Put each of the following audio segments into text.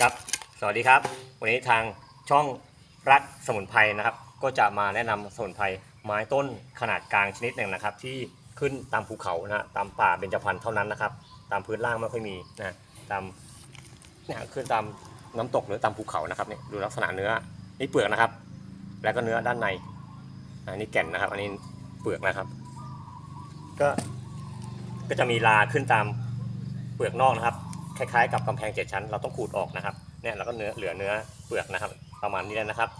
ครับ สวัสดีครับ วันนี้ทางช่องรักสมุนไพรนะครับ ก็จะมาแนะนำสมุนไพรไม้ต้นขนาดกลางชนิดหนึ่งนะครับ ที่ขึ้นตามภูเขานะฮะตามป่าเบญจพรรณเท่านั้นนะครับ ตามพื้นล่างไม่ค่อยมีนะตามเนี่ยขึ้นตามน้ำตกหรือตามภูเขานะครับเนี่ยดูลักษณะเนื้อนี่เปลือกนะครับ แล้วก็เนื้อด้านในอันนี้แก่นนะครับ อันนี้เปลือกนะครับ ก็ก็จะมีลาขึ้นตามเปลือกนอกนะครับ คล้ายๆ กับกำแพงเจ็ดชั้น เราต้องขูดออกนะครับเนี่ยเราก็เนื้อเหลือเนื้อเปลือกนะครับ ประมาณนี้เลยนะครับ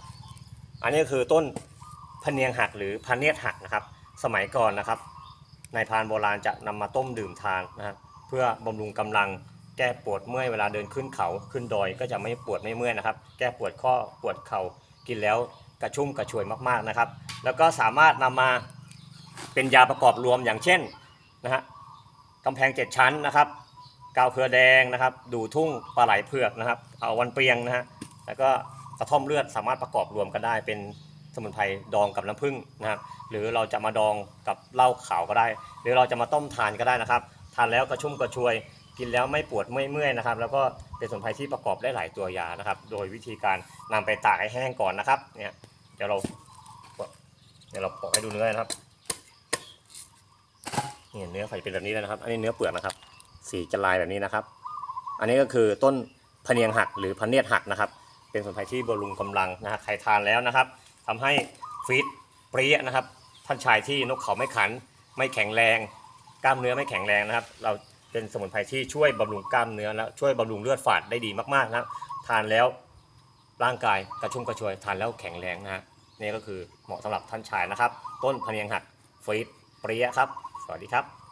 อันนี้ก็คือต้นพเนียงหักหรือพะเนียดหักนะครับ สมัยก่อนนะครับนายพานโบราณจะนำมาต้มดื่มทานนะครับเพื่อบำรุงกำลังแก้ปวดเมื่อยเวลาเดินขึ้นเขาขึ้นดอยก็จะไม่ปวดไม่เมื่อยนะครับ แก้ปวดข้อปวดเข่ากินแล้วกระชุ่มกระชวยมากๆนะครับ แล้วก็สามารถนำมาเป็นยาประกอบรวมอย่างเช่นนะฮะกำแพงเจ็ดชั้นนะครับ กาวเครือแดงนะครับ ดูทุ่งปลาไหลเผือกนะครับ เอาวันเปียงนะฮะแล้วก็กระท่อมเลือดสามารถประกอบรวมกันได้เป็นสมุนไพรดองกับน้ำผึ้งนะครับ หรือเราจะมาดองกับเหล้าขาวก็ได้ หรือเราจะมาต้มทานก็ได้นะครับ ทานแล้วกระชุ่มกระชวย กินแล้วไม่ปวดไม่เมื่อยนะครับ แล้วก็เป็นสมุนไพรที่ประกอบได้หลายตัวยานะครับ โดยวิธีการนำไปตากให้แห้งก่อนนะครับ เนี่ยเดี๋ยวเราเดี๋ยวเราปอกให้ดูเนื้อนะครับเนี่ยเนื้อไข่เป็นแบบนี้แล้วนะครับ อันนี้เนื้อเปลือกนะครับ สีจะลายแบบนี้นะครับ อันนี้ก็คือต้นพเนียงหักหรือพเนียดหักนะครับ เป็นสมุนไพรที่บำรุงกำลังนะฮะใครทานแล้วนะครับทำให้ฟิตเปรี้ยนะครับ ท่านชายที่นกเขาไม่ขัน ไม่แข็งแรง กล้ามเนื้อไม่แข็งแรงนะครับ เราเป็นสมุนไพรที่ช่วยบำรุงกล้ามเนื้อและช่วยบำรุงเลือดฝาดได้ดีมากๆนะครับทานแล้วร่างกายกระชุ่มกระชวยทานแล้วแข็งแรงนะฮะนี่ก็คือเหมาะสำหรับท่านชายนะครับ ต้นพเนียงหักฟิตเปรี้ยครับ สวัสดีครับ